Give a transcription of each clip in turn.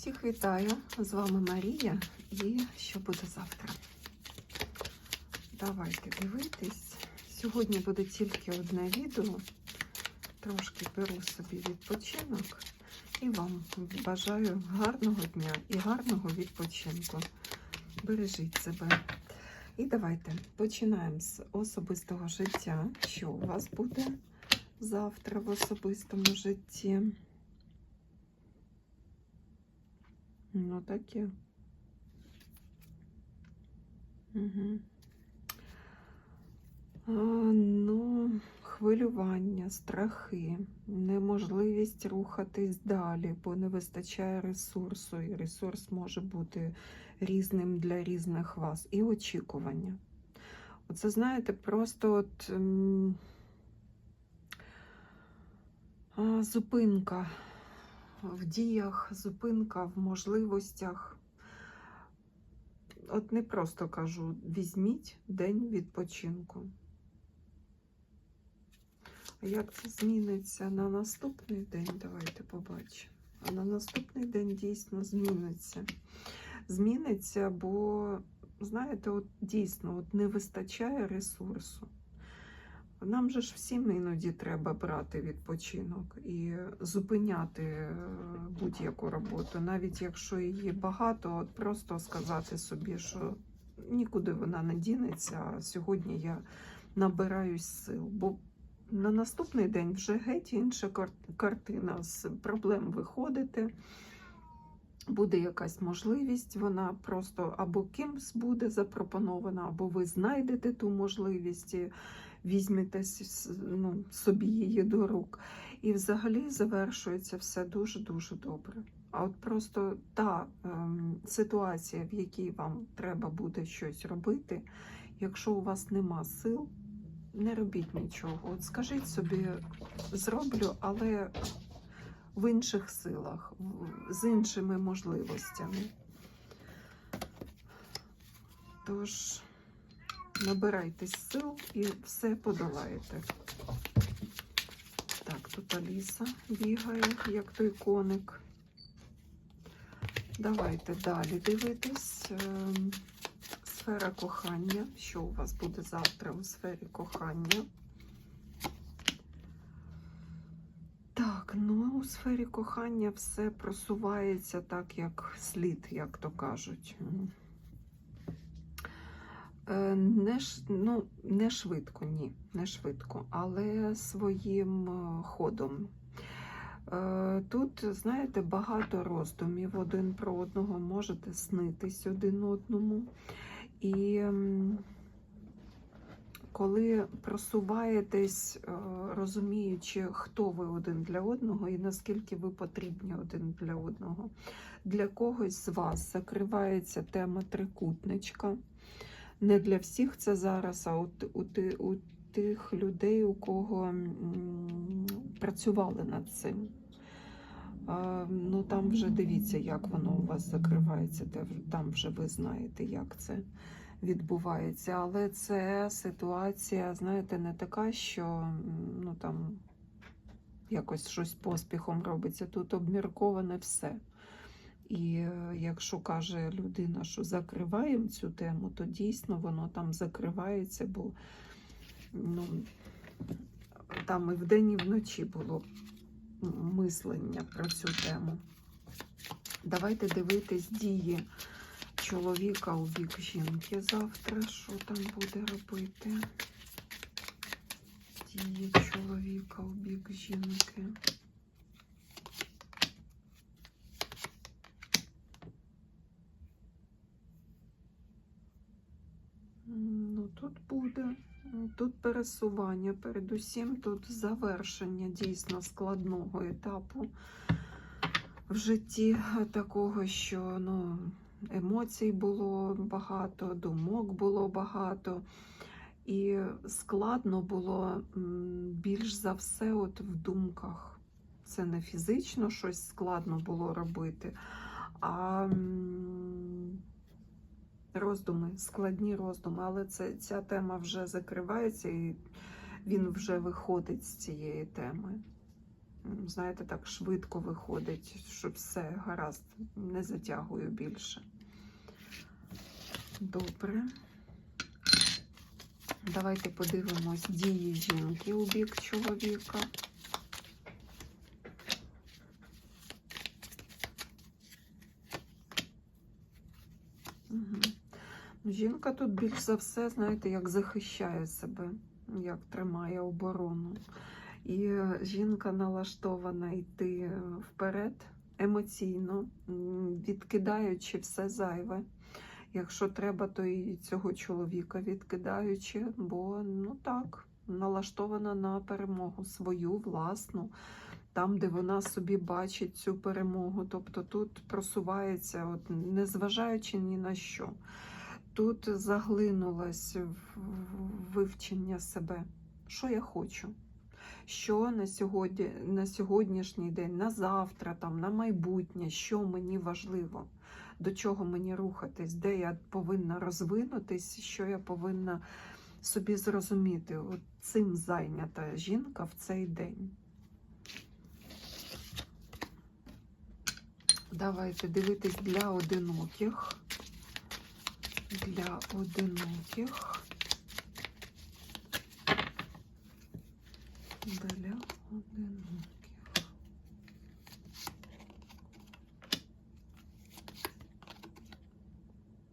Всіх вітаю! З вами Марія і що буде завтра. Давайте дивитись. Сьогодні буде тільки одне відео. Трошки беру собі відпочинок і вам бажаю гарного дня і гарного відпочинку. Бережіть себе. І давайте починаємо з особистого життя. Що у вас буде завтра в особистому житті? Ну, таке. Угу. А, ну, хвилювання, страхи, неможливість рухатись далі, бо не вистачає ресурсу, і ресурс може бути різним для різних вас. І очікування. Оце, знаєте, просто от зупинка в діях, зупинка в можливостях. От не просто кажу, візьміть день відпочинку. А як це зміниться на наступний день? Давайте побачимо. А на наступний день дійсно зміниться. Зміниться, бо, знаєте, от дійсно от не вистачає ресурсу. Нам же ж всім іноді треба брати відпочинок і зупиняти е, будь-яку роботу, навіть якщо її багато, от просто сказати собі, що нікуди вона не дінеться. А сьогодні я набираюсь сил. Бо на наступний день вже геть інша картина з проблем виходити. Буде якась можливість, вона просто або кимсь буде запропонована, або ви знайдете ту можливість. Візьмете ну, собі її до рук. І взагалі завершується все дуже-дуже добре. А от просто та ем, ситуація, в якій вам треба буде щось робити, якщо у вас нема сил, не робіть нічого. От скажіть собі, зроблю, але в інших силах, з іншими можливостями. Тож. Набирайтесь сил і все подолаєте. Так, тут Аліса бігає, як той коник. Давайте далі дивитись. Ем, Сфера кохання. Що у вас буде завтра у сфері кохання? Так, ну у сфері кохання все просувається так, як слід, як то кажуть. Е, Не, ну, не швидко, ні, не швидко, але своїм е, ходом. Е, Тут, знаєте, багато роздумів один про одного, можете снитись один одному. І коли просуваєтесь, розуміючи, хто ви один для одного і наскільки ви потрібні один для одного, для когось з вас закривається тема трикутничка. Не для всіх це зараз, а от у, у тих людей, у кого працювали над цим. Ну там вже дивіться, як воно у вас закривається, там вже ви знаєте, як це відбувається. Але це ситуація, знаєте, не така, що ну там якось щось поспіхом робиться. Тут обмірковане все. І е, якщо каже людина, що закриваємо цю тему, то дійсно воно там закривається, бо ну, там і вдень, і вночі було мислення про цю тему. Давайте дивитись дії чоловіка у бік жінки завтра. Що там буде робити? Дії чоловіка у бік жінки. Ну, тут буде. Тут пересування, передусім тут завершення дійсно складного етапу в житті е, такого, що ну, емоцій було багато, думок було багато, і складно було більш за все от в думках. Це не фізично щось складно було робити, а роздуми, складні роздуми, але це, ця тема вже закривається і він вже виходить з цієї теми. знаєте, так швидко виходить, щоб все гаразд, не затягую більше. Добре. Давайте подивимось дії жінки у бік чоловіка. Угу. Жінка тут більш за все, знаєте, як захищає себе, як тримає оборону. І жінка налаштована йти вперед емоційно, відкидаючи все зайве. Якщо треба, то і цього чоловіка відкидаючи, бо ну так, налаштована на перемогу свою власну, там, де вона собі бачить цю перемогу. Тобто тут просувається, от, незважаючи ні на що. Тут заглинулась в вивчення себе. Що я хочу? Що на сьогодні, на сьогоднішній день, на завтра, там, на майбутнє, що мені важливо, до чого мені рухатись, де я повинна розвинутись, що я повинна собі зрозуміти. От цим зайнята жінка в цей день. Давайте дивитись для одиноких. Для одиноких. Для одиноких.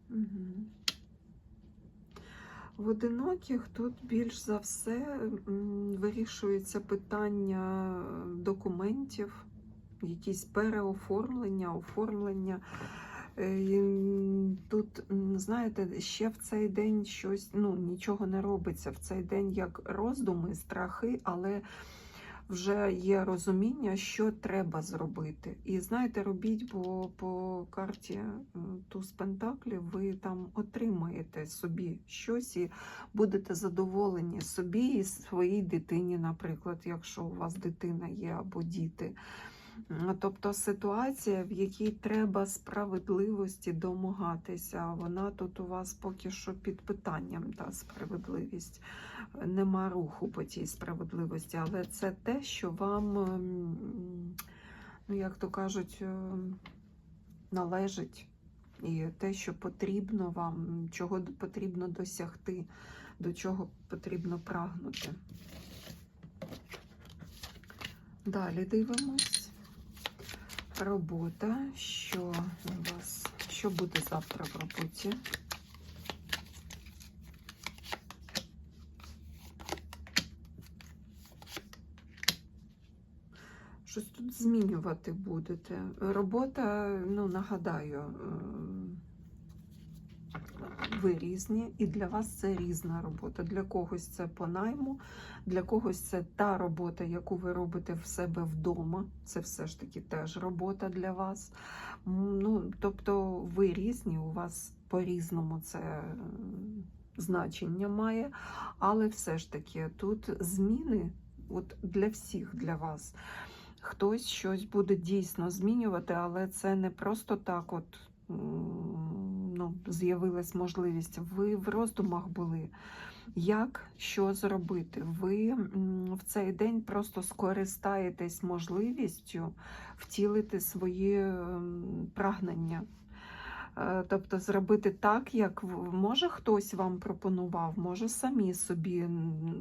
Угу. В одиноких тут більш за все вирішується питання документів, якісь переоформлення, оформлення. Е, Тут, знаєте, ще в цей день щось, ну, нічого не робиться. В цей день як роздуми, страхи, але вже є розуміння, що треба зробити. І знаєте, робіть, бо по карті е, туз Пентаклів ви там отримаєте собі щось і будете задоволені собі і своїй дитині, наприклад, якщо у вас дитина є або діти. Тобто ситуація, в якій треба справедливості домагатися, вона тут у вас поки що під питанням, та справедливість. Нема руху по цій справедливості, але це те, що вам, ем, ну як то кажуть, ем, належить. І те, що потрібно вам, чого потрібно досягти, до чого потрібно прагнути. Далі дивимось. Робота. Що у вас? Що буде завтра в роботі? Щось тут змінювати будете. Робота, ну, нагадаю, ем, ви різні, і для вас це різна робота. Для когось це по найму, для когось це та робота, яку ви робите в себе вдома. Це все ж таки теж робота для вас. Ну, тобто ви різні, у вас по-різному це значення має, але все ж таки тут зміни от для всіх, для вас. Хтось щось буде дійсно змінювати, але це не просто так, от ну, з'явилась можливість. Ви в роздумах були. Як що зробити? Ви в цей день просто скористаєтесь можливістю втілити свої ем, прагнення. Е, Тобто зробити так, як може хтось вам пропонував, може самі собі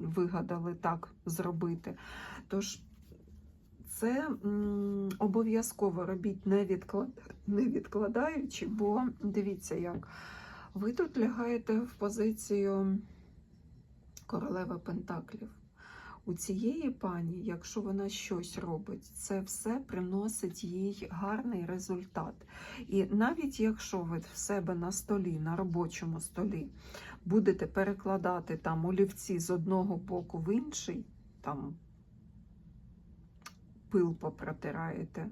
вигадали так зробити. Тож це обов'язково робіть не, відклад... не відкладаючи, бо дивіться як. Ви тут лягаєте в позицію королеви Пентаклів. У цієї пані, якщо вона щось робить, це все приносить їй гарний результат. І навіть якщо ви в себе на столі, на робочому столі, будете перекладати там олівці з одного боку в інший, там пил попротираєте,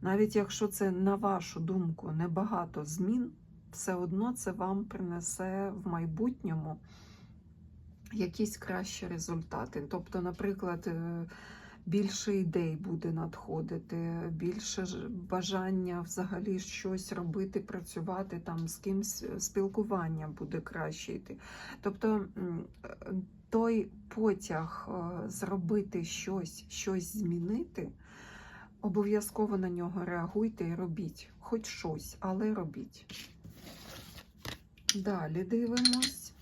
навіть якщо це, на вашу думку, небагато змін, все одно це вам принесе в майбутньому якісь кращі результати. Тобто, наприклад, е, більше ідей буде надходити, більше бажання взагалі щось робити, працювати там з кимсь, е, спілкування буде краще йти. Тобто е, той потяг е, зробити щось, щось змінити, обов'язково на нього реагуйте і робіть. Хоч щось, але робіть. Далі дивимось,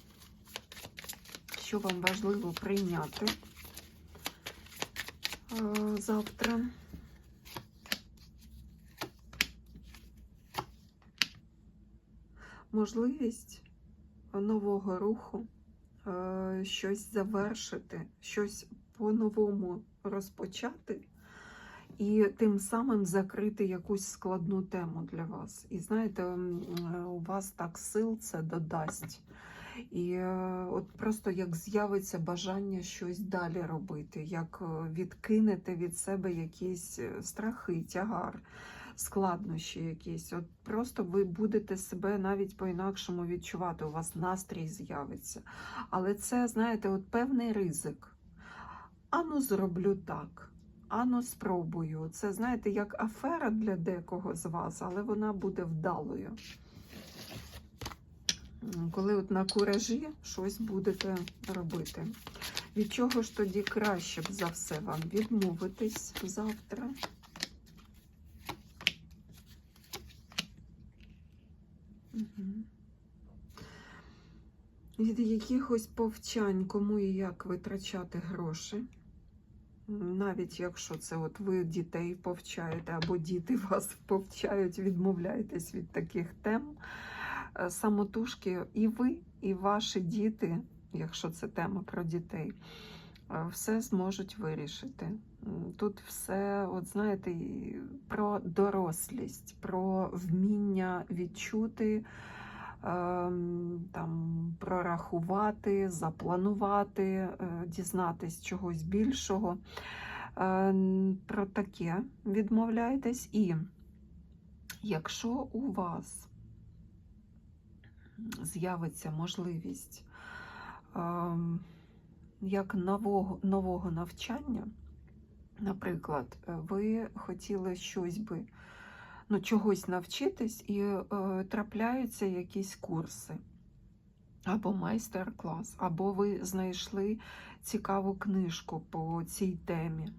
що вам важливо прийняти е, завтра. Можливість нового руху, щось завершити, щось по-новому розпочати і тим самим закрити якусь складну тему для вас. І знаєте, е, у вас так сил це додасть. І е, от просто як з'явиться бажання щось далі робити, як е, відкинете від себе якісь е, страхи, тягар, складнощі якісь. От просто ви будете себе навіть по-інакшому відчувати, у вас настрій з'явиться. Але це, знаєте, от певний ризик. Ану, зроблю так. Ану, спробую. Це, знаєте, як афера для декого з вас, але вона буде вдалою. Коли от на куражі щось будете робити. Від чого ж тоді краще б за все вам відмовитись завтра? Від якихось повчань, кому і як витрачати гроші. Навіть якщо це от ви дітей повчаєте, або діти вас повчають, відмовляйтесь від таких тем. Е, Самотужки і ви, і ваші діти, якщо це тема про дітей, все зможуть вирішити. Тут все, от знаєте, про дорослість, про вміння відчути, ем, там, прорахувати, запланувати, е, дізнатись чогось більшого. Е, Про таке відмовляйтесь. І якщо у вас з'явиться можливість ем, як нового, нового навчання, наприклад, е, ви хотіли щось би, ну, чогось навчитись, і е, трапляються якісь курси. Або майстер-клас, або ви знайшли цікаву книжку по цій темі.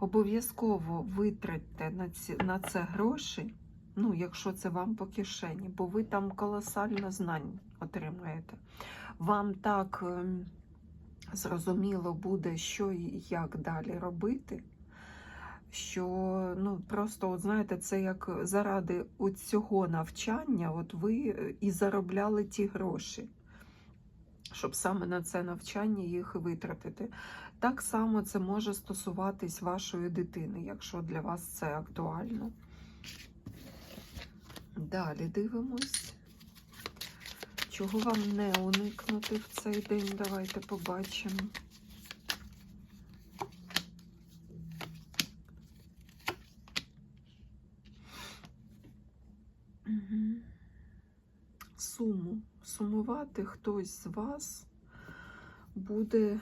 Обов'язково витратьте на, ці, на це гроші, ну, якщо це вам по кишені, бо ви там колосально знань отримаєте. Вам так ем, зрозуміло буде, що і як далі робити. Що ну просто, от знаєте, це як заради цього навчання, от ви е, і заробляли ті гроші, щоб саме на це навчання їх витратити. Так само це може стосуватись вашої дитини, якщо для вас це актуально. Далі дивимось. Чого вам не уникнути в цей день? Давайте побачимо. Суму. Сумувати хтось з вас буде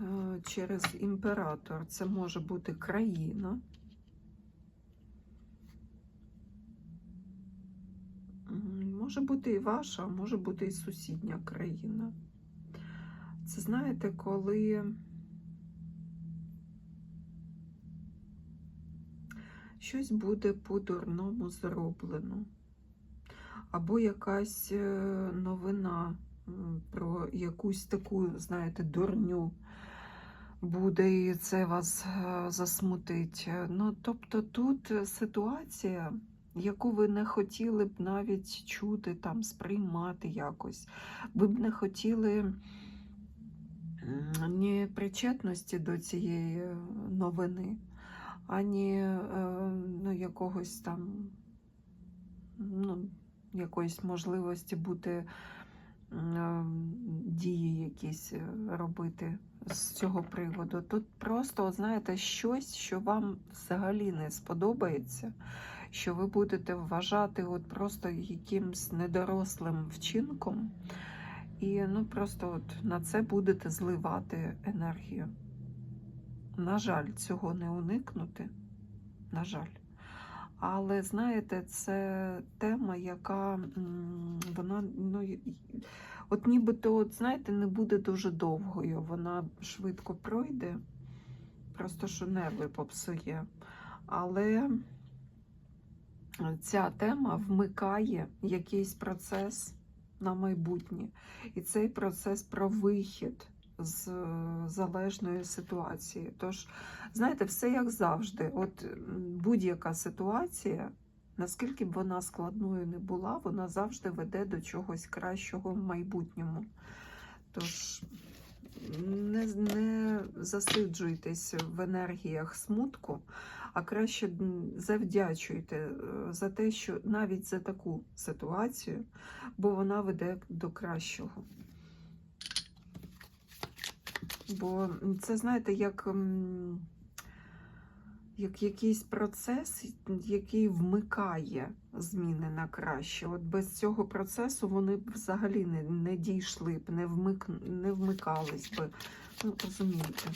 е, через імператор. Це може бути країна. Може бути і ваша, а може бути і сусідня країна. Це знаєте, коли щось буде по-дурному зроблено. Або якась е, новина про якусь таку, знаєте, дурню буде, і це вас е, засмутить. Е, Ну, тобто тут ситуація, яку ви не хотіли б навіть чути, там, сприймати якось. Ви б не хотіли ні причетності до цієї е, новини, ані е, ну, якогось там, ну, якоїсь можливості бути е, дії якісь робити з цього приводу. Тут просто, знаєте, щось, що вам взагалі не сподобається, що ви будете вважати от просто якимсь недорослим вчинком, і ну просто от на це будете зливати енергію. На жаль, цього не уникнути. На жаль. Але знаєте, це тема, яка вона ну, от нібито, от, знаєте, не буде дуже довгою. Вона швидко пройде, просто що нерви попсує. Але ця тема вмикає якийсь процес на майбутнє. І цей процес про вихід з е, залежної ситуації. Тож, знаєте, все як завжди. От будь-яка ситуація, наскільки б вона складною не була, вона завжди веде до чогось кращого в майбутньому. Тож не, не засиджуйтесь в енергіях смутку, а краще завдячуйте е, за те, що навіть за таку ситуацію, бо вона веде до кращого. Бо це, знаєте, як, як якийсь процес, який вмикає зміни на краще. От без цього процесу вони б взагалі не, не дійшли б, не, вмик, не вмикались би. Ну, розумієте.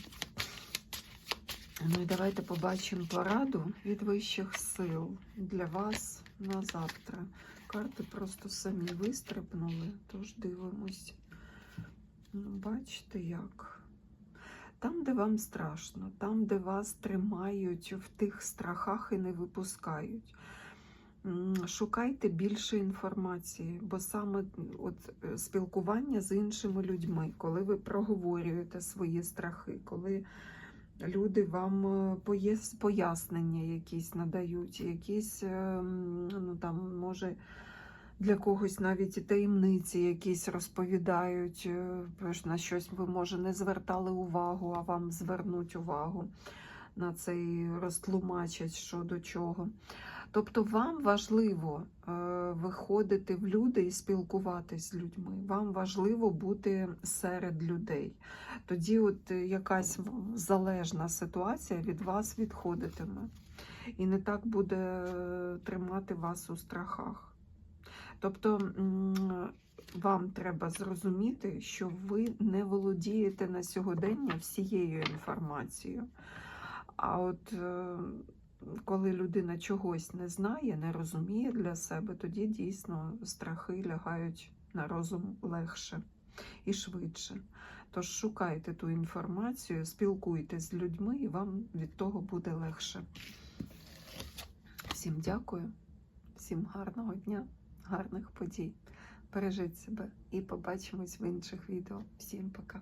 Ну і давайте побачимо пораду від вищих сил для вас на завтра. Карти просто самі вистрибнули, тож дивимось. Ну, бачите як? Там, де вам страшно, там, де вас тримають в тих страхах і не випускають. Шукайте більше інформації, бо саме от е, спілкування з іншими людьми, коли ви проговорюєте свої страхи, коли люди вам е, пояснення якісь надають, якісь, е, ну там, може, для когось навіть таємниці якісь розповідають, е, на щось ви, може, не звертали увагу, а вам звернуть увагу на це і розтлумачать, що до чого. Тобто вам важливо е, виходити в люди і спілкуватись з людьми. Вам важливо бути серед людей. Тоді, от е, якась залежна ситуація від вас відходитиме. І не так буде тримати вас у страхах. Тобто вам треба зрозуміти, що ви не володієте на сьогодення всією інформацією. А от е, коли людина чогось не знає, не розуміє для себе, тоді дійсно страхи лягають на розум легше і швидше. Тож шукайте ту інформацію, спілкуйтесь з людьми, і вам від того буде легше. Всім дякую, всім гарного дня, гарних подій. Бережіть себе і побачимось в інших відео. Всім пока.